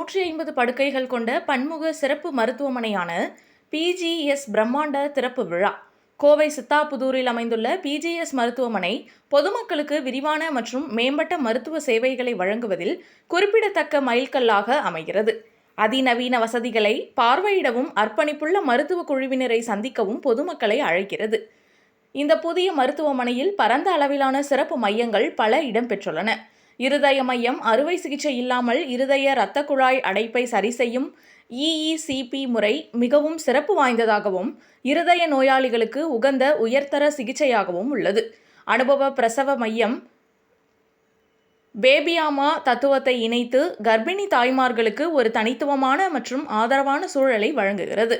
நூற்றி ஐம்பது படுக்கைகள் கொண்ட பன்முக சிறப்பு மருத்துவமனையான பிஜிஎஸ் பிரம்மாண்ட திறப்பு விழா. கோவை சித்தாபுதூரில் அமைந்துள்ள பிஜிஎஸ் மருத்துவமனை பொதுமக்களுக்கு விரிவான மற்றும் மேம்பட்ட மருத்துவ சேவைகளை வழங்குவதில் குறிப்பிடத்தக்க மைல்கல்லாக அமைகிறது. அதிநவீன வசதிகளை பார்வையிடவும் அர்ப்பணிப்புள்ள மருத்துவ குழுவினரை சந்திக்கவும் பொதுமக்களை அழைக்கிறது. இந்த புதிய மருத்துவமனையில் பரந்த அளவிலான சிறப்பு மையங்கள் பல இடம்பெற்றுள்ளன. இருதய மையம் அறுவை சிகிச்சை இல்லாமல் இருதய இரத்த குழாய் அடைப்பை சரி செய்யும் இஇசிபி முறை மிகவும் சிறப்பு வாய்ந்ததாகவும் இருதய நோயாளிகளுக்கு உகந்த உயர்தர சிகிச்சையாகவும் உள்ளது. அனுபவ பிரசவ மையம் பேபியாமா தத்துவத்தை இணைத்து கர்ப்பிணி தாய்மார்களுக்கு ஒரு தனித்துவமான மற்றும் ஆதரவான சூழலை வழங்குகிறது.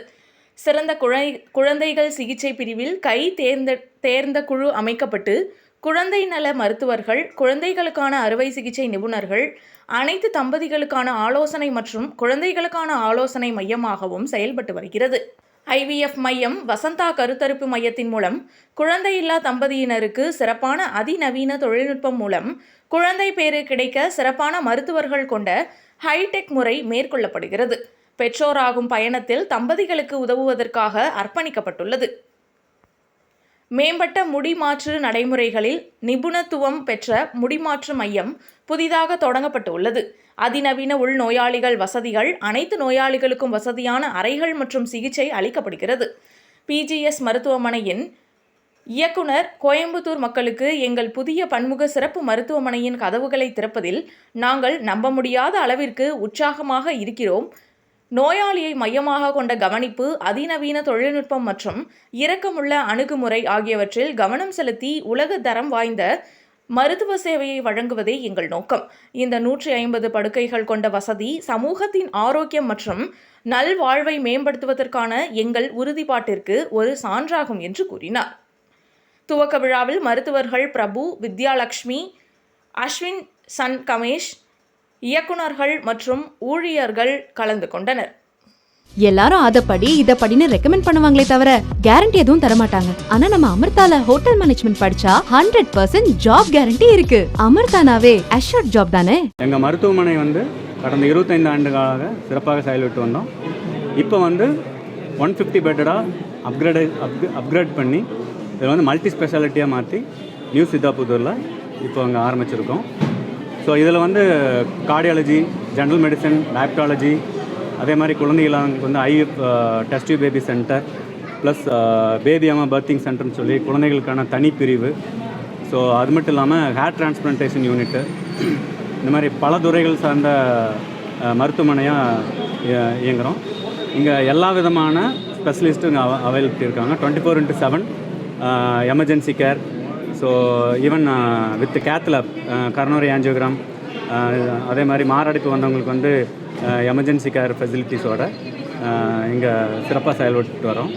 சிறந்த குழை குழந்தைகள் சிகிச்சை பிரிவில் கை தேர்ந்த தேர்ந்த குழு அமைக்கப்பட்டு குழந்தை நல மருத்துவர்கள் குழந்தைகளுக்கான அறுவை சிகிச்சை நிபுணர்கள் அனைத்து தம்பதிகளுக்கான ஆலோசனை மற்றும் குழந்தைகளுக்கான ஆலோசனை மையமாகவும் செயல்பட்டு வருகிறது. ஐவிஎஃப் மையம் வசந்தா கருத்தரிப்பு மையத்தின் மூலம் குழந்தையில்லா தம்பதியினருக்கு சிறப்பான அதிநவீன தொழில்நுட்பம் மூலம் குழந்தை பேறு கிடைக்க சிறப்பான மருத்துவர்கள் கொண்ட ஹைடெக் முறை மேற்கொள்ளப்படுகிறது. பெற்றோராகும் பயணத்தில் தம்பதிகளுக்கு உதவுவதற்காக அர்ப்பணிக்கப்பட்டுள்ளது. மேம்பட்ட முடிமாற்று நடைமுறைகளில் நிபுணத்துவம் பெற்ற முடிமாற்று மையம் புதிதாக தொடங்கப்பட்டுள்ளது. அதிநவீன உள்நோயாளிகள் வசதிகள் அனைத்து நோயாளிகளுக்கும் வசதியான அறைகள் மற்றும் சிகிச்சை அளிக்கப்படுகிறது. பிஜிஎஸ் மருத்துவமனையின் இயக்குனர் கோயம்புத்தூர் மக்களுக்கு எங்கள் புதிய பன்முக சிறப்பு மருத்துவமனையின் கதவுகளை திறப்பதில் நாங்கள் நம்ப முடியாத அளவிற்கு உற்சாகமாக இருக்கிறோம். நோயாளியை மையமாக கொண்ட கவனிப்பு அதிநவீன தொழில்நுட்பம் மற்றும் இரக்கமுள்ள அணுகுமுறை ஆகியவற்றில் கவனம் செலுத்தி உலக தரம் வாய்ந்த மருத்துவ சேவையை வழங்குவதே எங்கள் நோக்கம். இந்த நூற்றி ஐம்பது படுக்கைகள் கொண்ட வசதி சமூகத்தின் ஆரோக்கியம் மற்றும் நல்வாழ்வை மேம்படுத்துவதற்கான எங்கள் உறுதிப்பாட்டிற்கு ஒரு சான்றாகும் என்று கூறினார். துவக்க விழாவில் மருத்துவர்கள் பிரபு வித்யாலக்ஷ்மி அஸ்வின் சன் கமேஷ் இயக்குனர்கள் மற்றும் ஊழியர்கள் கலந்து கொண்டனர். எல்லாரும் அதப்படி இதப்படின்னு ரெக்கமெண்ட் பண்ணுவாங்களே தவிர கேரண்டி எதுவும் தர மாட்டாங்க ஆனா நம்ம அமிர்தால ஹோட்டல் மேனேஜ்மெண்ட் படிச்சா ஹண்ட்ரட் பர்சன்ட் ஜாப் கேரண்டி இருக்கு. அமிர்தானாவே அஷூர்ட் ஜாப் தானே? எங்கள் மருத்துவமனை வந்து கடந்த இருபத்தைந்து ஆண்டுகளாக சிறப்பாக செயல்பட்டு வந்தோம். இப்போ வந்து ஒன் ஃபிஃப்டி பெட்டடாக அப்கிரேட் அப் அப்கிரேட் பண்ணி இதில் வந்து மல்டி ஸ்பெஷாலிட்டியாக மாற்றி நியூ சித்தாபுத்தூரில் இப்போ அங்கே ஆரம்பிச்சிருக்கோம். ஸோ இதில் வந்து கார்டியாலஜி ஜென்ரல் மெடிசன் டயப்டாலஜி அதே மாதிரி குழந்தைகளுக்கு வந்து eye test baby centre plus baby அம்மா பர்த்திங் சென்டர்னு சொல்லி குழந்தைகளுக்கான தனிப்பிரிவு. ஸோ அது மட்டும் இல்லாமல் ஹேர் டிரான்ஸ்பிளான்டேஷன் யூனிட்டு இந்த மாதிரி பல துறைகள் சார்ந்த uh, மருத்துவமனையாக இயங்குகிறோம் இங்கே எல்லா விதமான ஸ்பெஷலிஸ்ட்டும் இங்கே அவைலபிலிட்டி இருக்காங்க. Twenty four into seven emergency care so even with cath lab coronary angiogram அதே மாதிரி மாரடைப்பு வந்தவங்களுக்கு வந்து எமர்ஜென்சி கேர் ஃபெசிலிட்டிஸோட இங்கே சிறப்பாக செயல்பட்டு வரோம்.